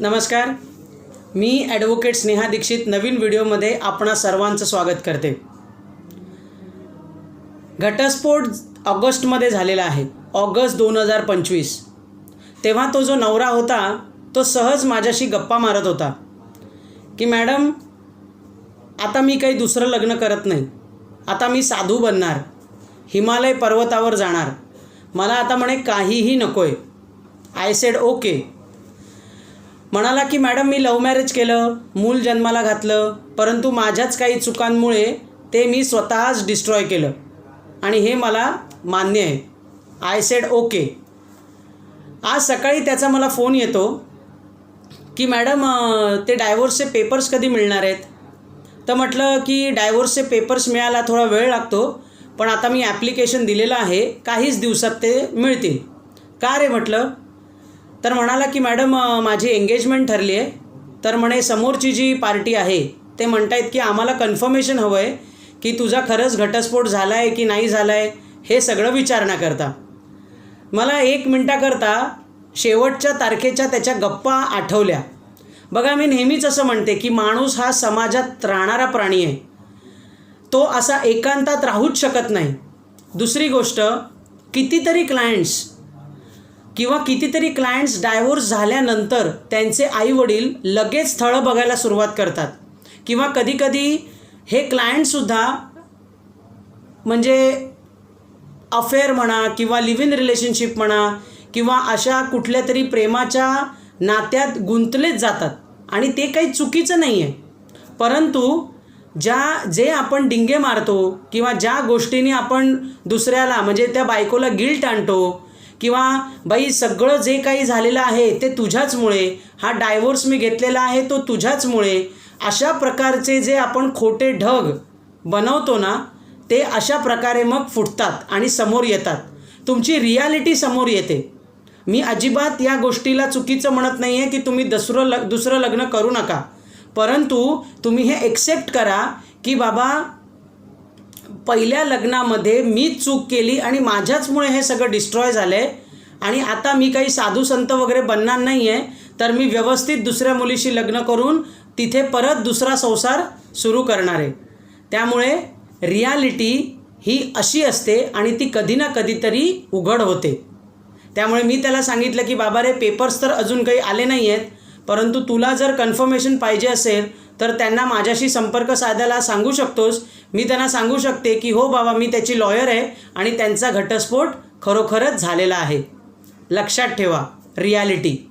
नमस्कार. मी ॲडव्होकेट स्नेहा दीक्षित नवीन व्हिडिओमध्ये आपणा सर्वांचं स्वागत करते. घटस्फोट ऑगस्टमध्ये झालेला आहे ऑगस्ट दोन हजार पंचवीस. तेव्हा तो जो नवरा होता तो सहज माझ्याशी गप्पा मारत होता. की मॅडम आता मी काही दुसरं लग्न करत नाही. आता मी साधू बनणार. हिमालय पर्वतावर जाणार. मला आता म्हणे काहीही नको आहे आय सेड ओके म्हणाला की मॅडम मी लव्ह मॅरेज केलं मूल जन्माला घातलं परंतु माझ्याच काही चुकांमुळे ते मी स्वतःच डिस्ट्रॉय केलं. आणि हे मला मान्य आहे. आय सेड ओके आज सकाळी त्याचा मला फोन येतो की मॅडम ते डायव्होर्सचे पेपर्स कधी मिळणार आहेत? तर म्हटलं की डायव्होर्सचे पेपर्स मिळायला थोडा वेळ लागतो पण आता मी ॲप्लिकेशन दिलेलं आहे काहीच दिवसात ते मिळतील. का रे? म्हटलं. तर म्हणाला की मॅडम माझी एंगेजमेंट ठरली आहे. तर म्हणे समोरची जी पार्टी आहे ते म्हणतायत की आम्हाला कन्फर्मेशन हवं आहे की तुझा खरंच घटस्फोट झाला आहे की नाही झाला आहे हे सगळं विचारण्याकरता मला एक मिनटाकरता शेवटच्या तारखेच्या त्याच्या गप्पा आठवल्या. बघा मी नेहमीच असं म्हणते की माणूस हा समाजात राहणारा प्राणी आहे. तो असा एकांतात राहूच शकत नाही. दुसरी गोष्ट कितीतरी क्लायंट्स किंवा कितीतरी क्लायंट्स डायव्होर्स झाल्यानंतर त्यांचे आईवडील लगेच स्थळं बघायला सुरुवात करतात. किंवा कधीकधी हे क्लायंटसुद्धा म्हणजे अफेअर म्हणा किंवा लिव्ह इन रिलेशनशिप म्हणा किंवा अशा कुठल्या तरी प्रेमाच्या नात्यात गुंतलेच जातात. आणि ते काही चुकीचं नाही आहे परंतु ज्या जे आपण डिंगे मारतो किंवा ज्या गोष्टीने आपण दुसऱ्याला म्हणजे त्या बायकोला गिल्ट आणतो किंवा बाई सगळं जे काही झालेलं आहे ते तुझ्याचमुळे हा डायव्होर्स मी घेतलेला आहे तो तुझ्याचमुळे. अशा प्रकारचे जे आपण खोटे ढग बनवतो ना ते अशा प्रकारे मग फुटतात आणि समोर येतात. तुमची रियालिटी समोर येते. मी अजिबात या गोष्टीला चुकीचं म्हणत नाही आहे की तुम्ही दुसरं लग दुसरं लग्न करू नका. परंतु तुम्ही हे एक्सेप्ट करा की बाबा पहिल्या लग्नामध्ये मी चूक केली आणि माझ्याचमुळे हे सगळं डिस्ट्रॉय झालं आहे आणि आता मी काही साधू संत वगैरे बनणार नाही आहे तर मी व्यवस्थित दुसऱ्या मुलीशी लग्न करून तिथे परत दुसरा संसार सुरू करणार आहे. त्यामुळे रियालिटी ही अशी असते आणि ती कधी ना कधीतरी उघड होते. त्यामुळे मी त्याला सांगितलं की बाबा रे पेपर्स तर अजून काही आले नाही आहेत परंतु तुला जर कन्फर्मेशन पाहिजे असेल तर त्यांना माझ्याशी संपर्क साधायला सांगू शकतोस. मी त्यांना सांगू शकते की हो बाबा मी त्याची लॉयर आहे आणि त्यांचा घटस्फोट खरोखरच झालेला आहे. लक्षात ठेवा रियालिटी